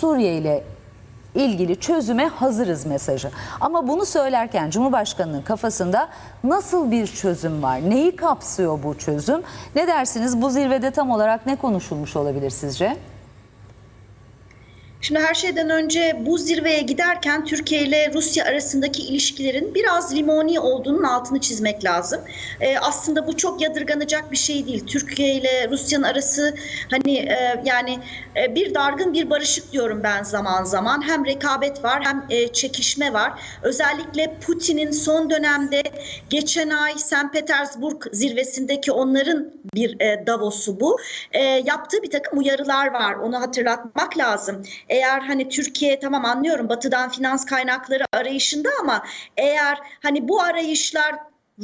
Suriye ile ilgili çözüme hazırız mesajı. Ama bunu söylerken Cumhurbaşkanı'nın kafasında nasıl bir çözüm var? Neyi kapsıyor bu çözüm? Ne dersiniz? Bu zirvede tam olarak ne konuşulmuş olabilir sizce? Şimdi her şeyden önce bu zirveye giderken Türkiye ile Rusya arasındaki ilişkilerin biraz limoni olduğunun altını çizmek lazım. Ee, aslında bu çok yadırganacak bir şey değil. Türkiye ile Rusya'nın arası hani e, yani e, bir dargın bir barışık diyorum ben zaman zaman. Hem rekabet var hem e, çekişme var. Özellikle Putin'in son dönemde geçen ay St. Petersburg zirvesindeki onların bir e, Davos'u bu. E, yaptığı bir takım uyarılar var. Onu hatırlatmak lazım. Eğer hani Türkiye tamam anlıyorum batıdan finans kaynakları arayışında ama eğer hani bu arayışlar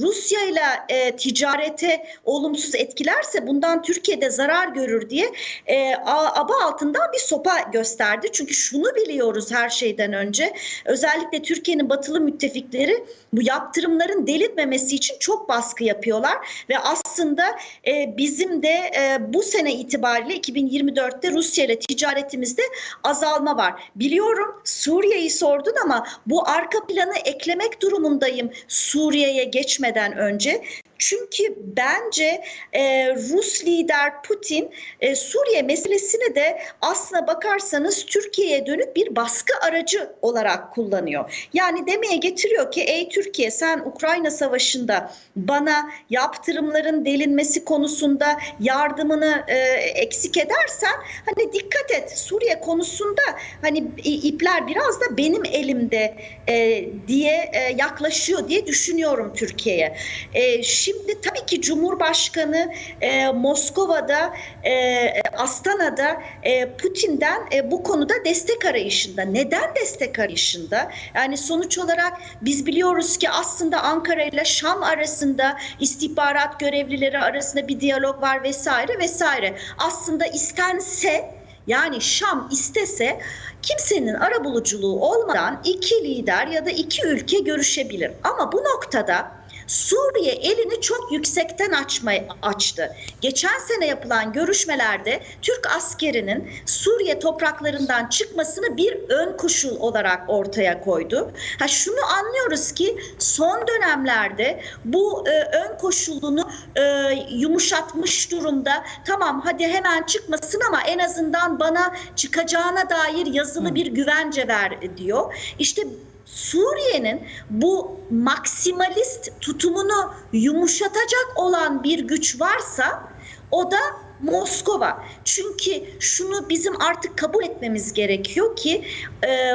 Rusya ile e, ticarete olumsuz etkilerse bundan Türkiye'de zarar görür diye e, aba altından bir sopa gösterdi. Çünkü şunu biliyoruz her şeyden önce özellikle Türkiye'nin batılı müttefikleri bu yaptırımların delinmemesi için çok baskı yapıyorlar ve aslında e, bizim de e, bu sene itibariyle 2024'te Rusya ile ticaretimizde azalma var. Biliyorum Suriye'yi sordun ama bu arka planı eklemek durumundayım Suriye'ye geçmeden önce. Çünkü bence e, Rus lider Putin e, Suriye meselesini de aslına bakarsanız Türkiye'ye dönük bir baskı aracı olarak kullanıyor. Yani demeye getiriyor ki ey Türkiye sen Ukrayna savaşında bana yaptırımların delinmesi konusunda yardımını e, eksik edersen hani dikkat et Suriye konusunda hani ipler biraz da benim elimde e, diye e, yaklaşıyor diye düşünüyorum Türkiye'ye. E, şimdi tabii ki Cumhurbaşkanı e, Moskova'da, e, Astana'da e, Putin'den e, bu konuda destek arayışında. Neden destek arayışında? Yani sonuç olarak biz biliyoruz ki aslında Ankara ile Şam arasında istihbarat görevlileri arasında bir diyalog var vesaire vesaire. Aslında istense yani Şam istese kimsenin arabuluculuğu olmadan iki lider ya da iki ülke görüşebilir. Ama bu noktada Suriye elini çok yüksekten açmayı açtı. Geçen sene yapılan görüşmelerde Türk askerinin Suriye topraklarından çıkmasını bir ön koşul olarak ortaya koydu. Ha şunu anlıyoruz ki son dönemlerde bu e, ön koşulunu e, yumuşatmış durumda. Tamam hadi hemen çıkmasın ama en azından bana çıkacağına dair yazılı bir güvence ver diyor. İşte Suriye'nin bu maksimalist tutumunu yumuşatacak olan bir güç varsa o da Moskova. Çünkü şunu bizim artık kabul etmemiz gerekiyor ki e,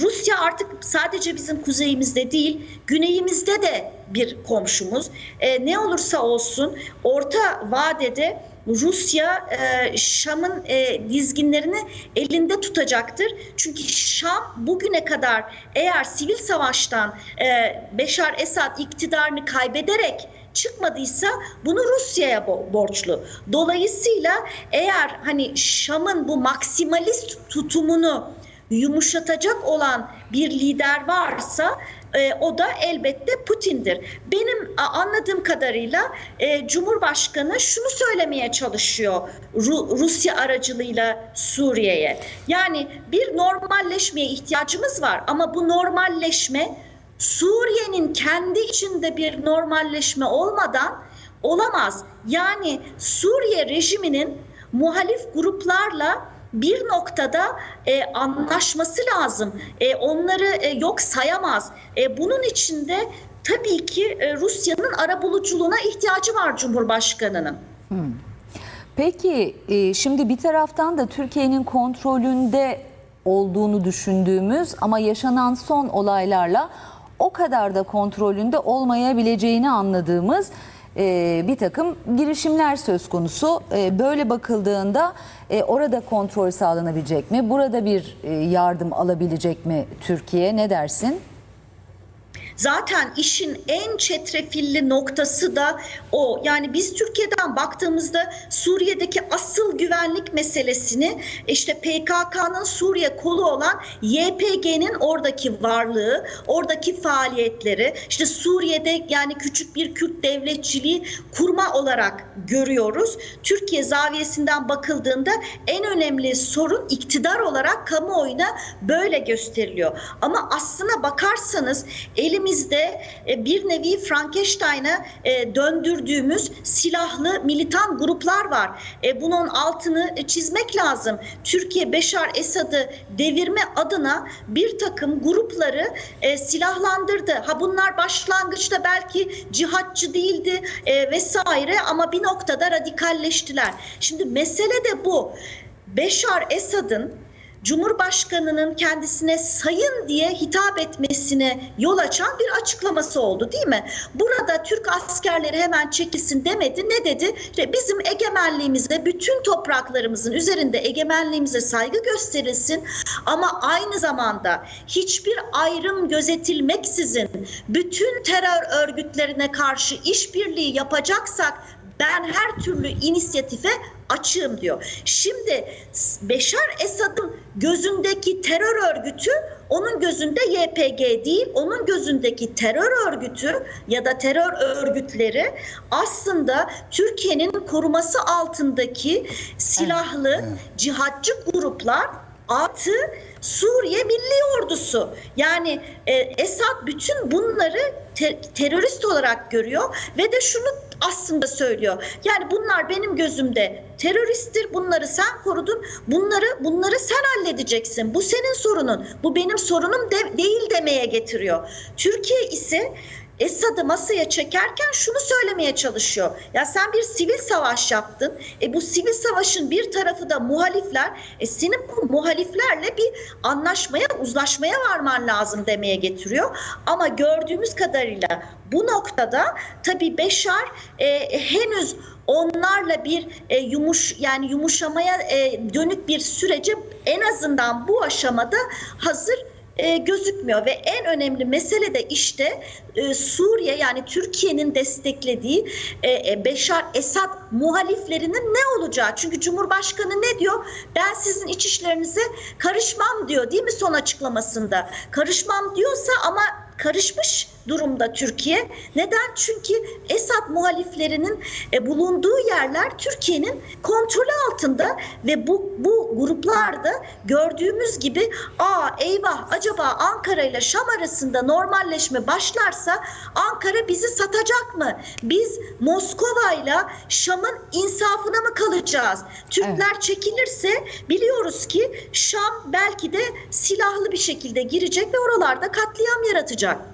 Rusya artık sadece bizim kuzeyimizde değil, güneyimizde de bir komşumuz. E, ne olursa olsun orta vadede Rusya e, Şam'ın e, dizginlerini elinde tutacaktır. Çünkü Şam bugüne kadar eğer sivil savaştan e, Beşar Esad iktidarını kaybederek çıkmadıysa bunu Rusya'ya bo- borçlu. Dolayısıyla eğer hani Şam'ın bu maksimalist tutumunu yumuşatacak olan bir lider varsa e, o da elbette Putin'dir. Benim anladığım kadarıyla e, Cumhurbaşkanı şunu söylemeye çalışıyor Ru- Rusya aracılığıyla Suriye'ye. Yani bir normalleşmeye ihtiyacımız var ama bu normalleşme Suriye'nin kendi içinde bir normalleşme olmadan olamaz. Yani Suriye rejiminin muhalif gruplarla bir noktada e, anlaşması lazım. E, onları e, yok sayamaz. E, bunun içinde tabii ki e, Rusya'nın arabuluculuğuna ihtiyacı var Cumhurbaşkanı'nın. Peki e, şimdi bir taraftan da Türkiye'nin kontrolünde olduğunu düşündüğümüz ama yaşanan son olaylarla o kadar da kontrolünde olmayabileceğini anladığımız e, bir takım girişimler söz konusu. E, Böyle bakıldığında e, orada kontrol sağlanabilecek mi? Burada bir e, yardım alabilecek mi Türkiye? Ne dersin? Zaten işin en çetrefilli noktası da o. Yani biz Türkiye'den baktığımızda Suriye'deki asıl güvenlik meselesini işte PKK'nın Suriye kolu olan YPG'nin oradaki varlığı, oradaki faaliyetleri, işte Suriye'de yani küçük bir Kürt devletçiliği kurma olarak görüyoruz. Türkiye zaviyesinden bakıldığında en önemli sorun iktidar olarak kamuoyuna böyle gösteriliyor. Ama aslına bakarsanız elimizde e, bir nevi Frankenstein'a e, döndürdüğümüz silahlı militan gruplar var. E, Bunun altını çizmek lazım. Türkiye Beşar Esad'ı devirme adına bir takım grupları silahlandırdı. Ha bunlar başlangıçta belki cihatçı değildi vesaire ama bir noktada radikalleştiler. Şimdi mesele de bu. Beşar Esad'ın Cumhurbaşkanının kendisine sayın diye hitap etmesine yol açan bir açıklaması oldu değil mi? Burada Türk askerleri hemen çekilsin demedi. Ne dedi? İşte bizim egemenliğimize, bütün topraklarımızın üzerinde egemenliğimize saygı gösterilsin. Ama aynı zamanda hiçbir ayrım gözetilmeksizin bütün terör örgütlerine karşı işbirliği yapacaksak ben her türlü inisiyatife açığım diyor. Şimdi Beşar Esad'ın gözündeki terör örgütü onun gözünde YPG değil, onun gözündeki terör örgütü ya da terör örgütleri aslında Türkiye'nin koruması altındaki silahlı cihatçı gruplar artı Suriye Milli Ordusu. Yani e, Esad bütün bunları te- terörist olarak görüyor ve de şunu aslında söylüyor. Yani bunlar benim gözümde teröristtir. Bunları sen korudun. Bunları bunları sen halledeceksin. Bu senin sorunun. Bu benim sorunum de- değil demeye getiriyor. Türkiye ise Esad'ı masaya çekerken şunu söylemeye çalışıyor. Ya sen bir sivil savaş yaptın. E bu sivil savaşın bir tarafı da muhalifler. E senin bu muhaliflerle bir anlaşmaya, uzlaşmaya varman lazım demeye getiriyor. Ama gördüğümüz kadarıyla bu noktada tabii Beşar e, henüz onlarla bir e, yumuş yani yumuşamaya e, dönük bir sürece en azından bu aşamada hazır e, gözükmüyor ve en önemli mesele de işte e, Suriye yani Türkiye'nin desteklediği e, e, Beşar Esad muhaliflerinin ne olacağı. Çünkü Cumhurbaşkanı ne diyor? Ben sizin iç işlerinize karışmam diyor değil mi son açıklamasında? Karışmam diyorsa ama karışmış durumda Türkiye. Neden? Çünkü Esad muhaliflerinin e, bulunduğu yerler Türkiye'nin kontrolü altında ve bu bu gruplarda gördüğümüz gibi aa eyvah acaba Ankara ile Şam arasında normalleşme başlarsa Ankara bizi satacak mı? Biz Moskova ile Şam'ın insafına mı kalacağız? Türkler çekilirse biliyoruz ki Şam belki de silahlı bir şekilde girecek ve oralarda katliam yaratacak. olacak